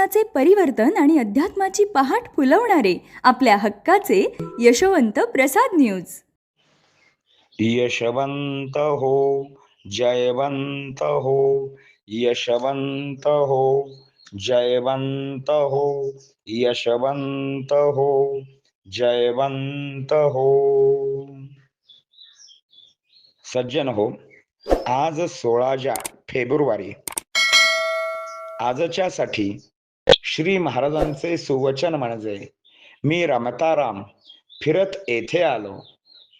जीवनाचे परिवर्तन आणि अध्यात्माची पहाट फुलवणारे आपल्या हक्काचे यशवंत प्रसाद न्यूज. यशवंत हो जयवंत हो यशवंत हो जयवंत हो यशवंत हो जयवंत हो. सज्जन हो आज सोळा जा फेब्रुवारी. आजच्या साठी श्री महाराजांचे सुवचन म्हणजे मी रमताराम फिरत येथे आलो.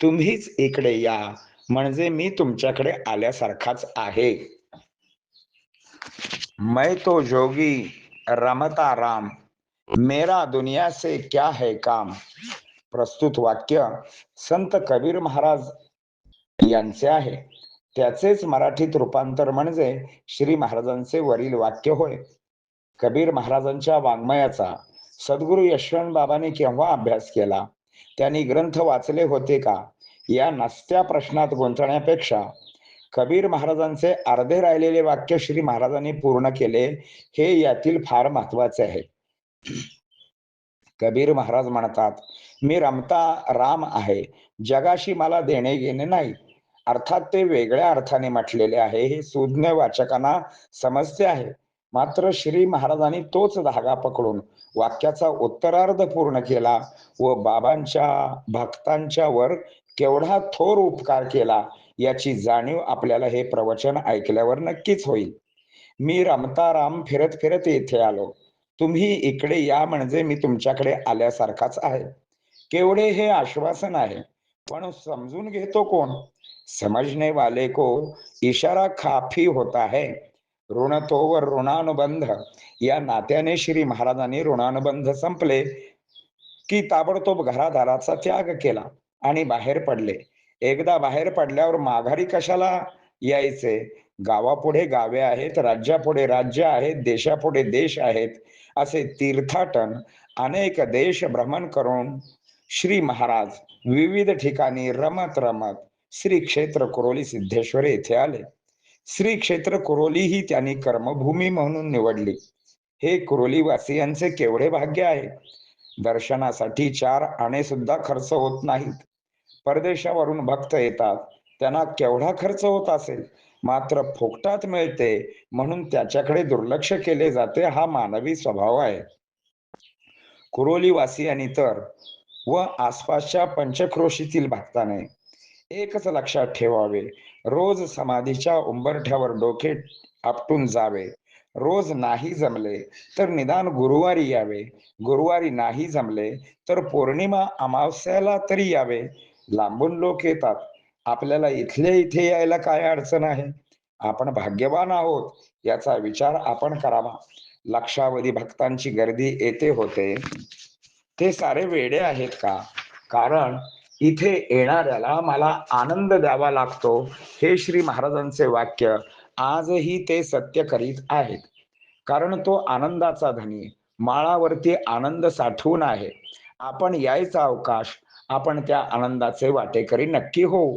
तुम्हीच इकडे या म्हणजे मी तुमच्याकडे आल्यासारखाच आहे. मैं तो जोगी रमता राम मेरा दुनिया से क्या है काम? प्रस्तुत वाक्य संत कबीर महाराज यांचे आहे. त्याचेच मराठीत रूपांतर म्हणजे श्री महाराजांचे वरील वाक्य होय. कबीर महाराजांच्या वाङ्मयाचा सद्गुरु यशवंत बाबांनी केव्हा अभ्यास केला? त्यांनी ग्रंथ वाचले होते का? या नसत्या प्रश्नात गुंतण्यापेक्षा कबीर महाराजांचे अर्धे राहिलेले वाक्य श्री महाराजांनी पूर्ण केले हे यातील फार महत्त्वाचे आहे. कबीर महाराज म्हणतात मी रमता राम आहे जगाशी मला देणे घेणे नाही. अर्थात ते वेगळ्या अर्थाने म्हटलेले आहे हे सुज्ञ वाचकांना समजते आहे. मात्र श्री महाराजांनी तोच धागा पकडून वाक्याचा उत्तरार्ध पूर्ण केला व बाबांच्या भक्तांच्या वर केवढा थोर उपकार केला याची जाणीव आपल्याला हे प्रवचन ऐकल्यावर नक्कीच होईल. मी रमता राम फिरत फिरत येथे आलो. तुम्ही इकडे या म्हणजे मी तुमच्याकडे आल्यासारखाच आहे. केवढे हे आश्वासन आहे. पण समजून घेतो कोण? समजने वाले को इशारा खाफी होता है. ऋण व ऋणानुबंध या नात्याने श्री महाराजांनी ऋणानुबंध संपले. की ताबडतोब घरादाराचा त्याग केला आणि बाहेर पडले. एकदा बाहेर पडल्यावर माघारी कशाला यायचे? गावापुढे गावे आहेत राज्यापुढे राज्य आहेत देशापुढे देश आहेत असे तीर्थाटन अनेक देश भ्रमण करून श्री महाराज विविध ठिकाणी रमत रमत श्री क्षेत्र कुरोली सिद्धेश्वर येथे आले. श्री क्षेत्र कुरोली ही त्यांनी कर्मभूमी म्हणून निवडली. हे कुरोली वासियांचे केवढे भाग्य आहे? दर्शनासाठी चार आणे सुद्धा खर्च होत नाहीत. परदेशावरून भक्त येतात. त्यांना केवढा खर्च होत असेल? मात्र फोकटात मिळते म्हणून त्याच्याकडे दुर्लक्ष केले जाते हा मानवी स्वभाव आहे. कुरोली वासियांनी तर व आसपासच्या पंचक्रोशीतील भक्ताने एकच लक्षात ठेवावे. रोज समाधीच्या उंबरठ्यावर डोके आपटून जावे. रोज नाही जमले तर निदान गुरुवारी यावे. गुरुवारी नाही जमले तर पौर्णिमा अमावस्याला तरी यावे. लांबून लोक येतात. आपल्याला इथले इथे यायला काय अडचण आहे? आपण भाग्यवान आहोत याचा विचार आपण करावा. लक्षावधी भक्तांची गर्दी येते होते. ते सारे वेडे आहेत का? कारण इथे येणाऱ्याला मला आनंद द्यावा लागतो हे श्री महाराजांचे वाक्य आजही ते सत्य करीत आहेत. कारण तो आनंदाचा धनी माळावरती आनंद साठवून आहे. आपण यायचा अवकाश आपण त्या आनंदाचे वाटेकरी नक्की होऊ.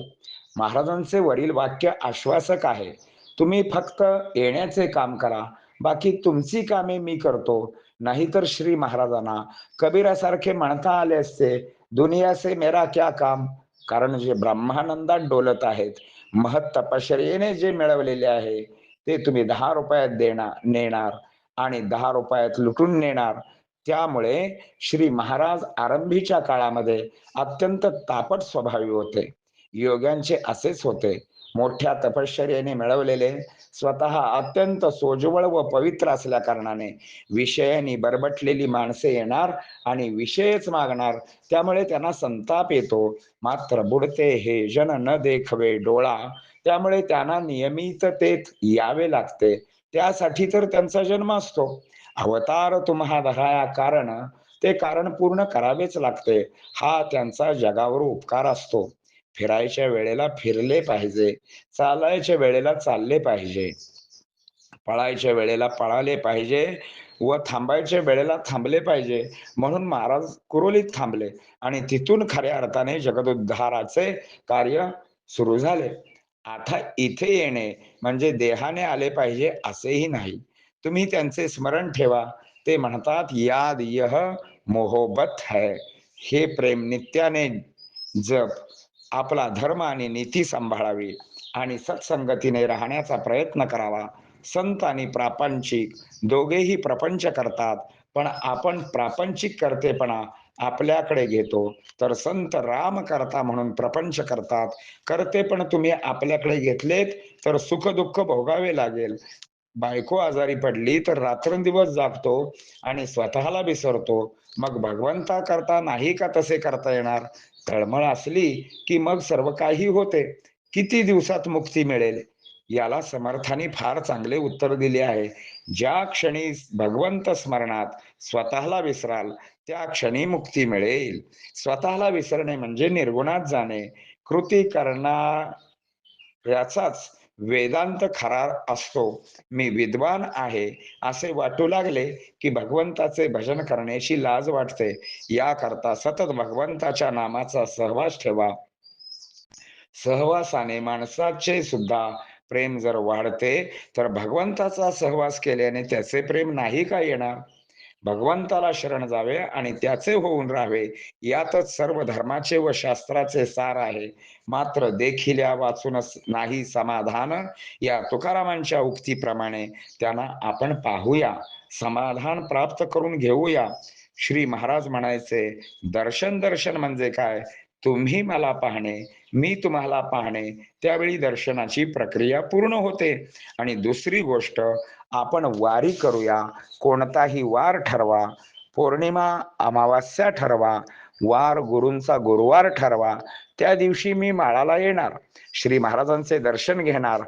महाराजांचे वरील वाक्य आश्वासक आहे. तुम्ही फक्त येण्याचे काम करा बाकी तुमची कामे मी करतो. नाहीतर श्री महाराजांना कबीरासारखे म्हणता आले असते दुनिया से मेरा क्या काम? कारण जे ब्रह्मानंदात डोलत आहेत महत तपश्चर्येने जे मिळवलेले आहे ते तुम्ही दहा रुपयात देणार नेणार आणि दहा रुपयात लुटून नेणार. त्यामुळे श्री महाराज आरंभीच्या काळामध्ये अत्यंत तापट स्वभावी होते. योग्यांचे असेच होते. मोठ्या तपश्चर्याने मिळवलेले स्वतः अत्यंत सोज्वळ व पवित्र असल्या कारणाने विषयाने बरबटलेली माणसे येणार आणि विषयच मागणार त्यामुळे त्यांना संताप येतो. मात्र बुडते हे जन न देखवे डोळा त्यामुळे त्यांना नियमिततेत यावे लागते. त्यासाठी तर त्यांचा जन्म असतो. अवतार तुम्हा धराया कारण ते कारण पूर्ण करावेच लागते. हा त्यांचा जगावर उपकार असतो. फिरायच्या वेळेला फिरले पाहिजे. चालायच्या वेळेला चालले पाहिजे. पळायच्या वेळेला पळाले पाहिजे व थांबायच्या वेळेला थांबले पाहिजे. म्हणून महाराज कुरोलीत थांबले आणि तिथून खऱ्या अर्थाने जगदुद्धाराचे कार्य सुरू झाले. आता इथे येणे म्हणजे देहाने आले पाहिजे असेही नाही. तुम्ही त्यांचे स्मरण ठेवा. ते म्हणतात याद यह मोहोबत है. हे प्रेम नित्याने जप आपला धर्म आणि नीती सांभाळावी आणि सत्संगतीने राहण्याचा प्रयत्न करावा. संत आणि प्रापंचिक दोघेही प्रपंच करतात पण आपण प्रापंचिक करतेपणा आपल्याकडे घेतो. तर संत राम करता म्हणून प्रपंच करतात. करते पण तुम्ही आपल्याकडे घेतलेत तर सुख दुःख भोगावे लागेल. बायको आजारी पडली तर रात्रंदिवस जागतो आणि स्वतःला विसरतो. मग भगवंता करता नाही का तसे करता येणार? तळमळ असली की मग सर्व काही होते. किती दिवसात मुक्ती मिळेल? याला समर्थाने फार चांगले उत्तर दिले आहे. ज्या क्षणी भगवंत स्मरणात स्वतःला विसराल त्या क्षणी मुक्ती मिळेल. स्वतःला विसरणे म्हणजे निर्गुणात जाणे. कृती करणार याचाच वेदांत खरा असतो. मी विद्वान आहे. असे वाटू लागले की भगवंताचे भजन करण्याची लाज वाटते. याकरता सतत भगवंताच्या नामाचा सहवास ठेवा. सहवासाने माणसाचे सुद्धा प्रेम जर वाढते तर भगवंताचा सहवास केल्याने त्याचे प्रेम नाही का येणार? भगवंताला शरण जावे आणि त्याचे होऊन राहावे. यातच सर्व धर्माचे व शास्त्राचे सार आहे. मात्र देखिल्या वाचूनच नाही समाधान. या तुकारामांच्या उक्तीप्रमाणे त्यांना आपण पाहूया. समाधान प्राप्त करून घेऊया. श्री महाराज म्हणायचे दर्शन दर्शन म्हणजे काय? तुम्ही मला पाहणे. मी तुम्हाला पाहणे त्यावेळी दर्शनाची प्रक्रिया पूर्ण होते. आणि दुसरी गोष्ट आपण वारी करूया. कोणताही वार ठरवा. पौर्णिमा अमावास्या ठरवा. वार गुरूंचा गुरुवार ठरवा. त्या दिवशी मी माळाला येणार. श्री महाराजांचे दर्शन घेणार.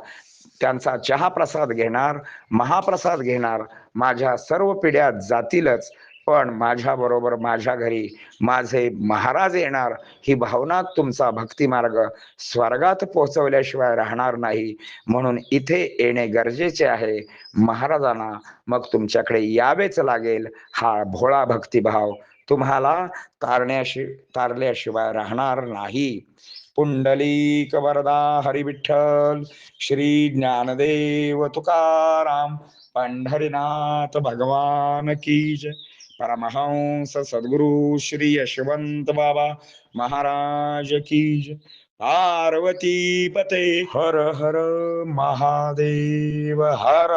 त्यांचा चहा प्रसाद घेणार महाप्रसाद घेणार. माझ्या सर्व पिढ्या जातीलच. पण माझ्या बरोबर माझ्या घरी माझे महाराज येणार ही भावना तुमचा भक्ती मार्ग स्वर्गात पोहोचवल्याशिवाय राहणार नाही. म्हणून इथे येणे गरजेचे आहे. महाराजांना मग तुमच्याकडे यावेच लागेल हा भोळा भक्तिभाव. तुम्हाला तारण्याशि तारल्याशिवाय राहणार नाही. पुंडलिक वरदा हरिविठ्ठल श्री ज्ञानदेव तुकाराम पंढरीनाथ भगवान की जय. परमहंस सद्गुरु श्री यशवंत बाबा महाराज की पार्वती पते हर हर महादेव हर।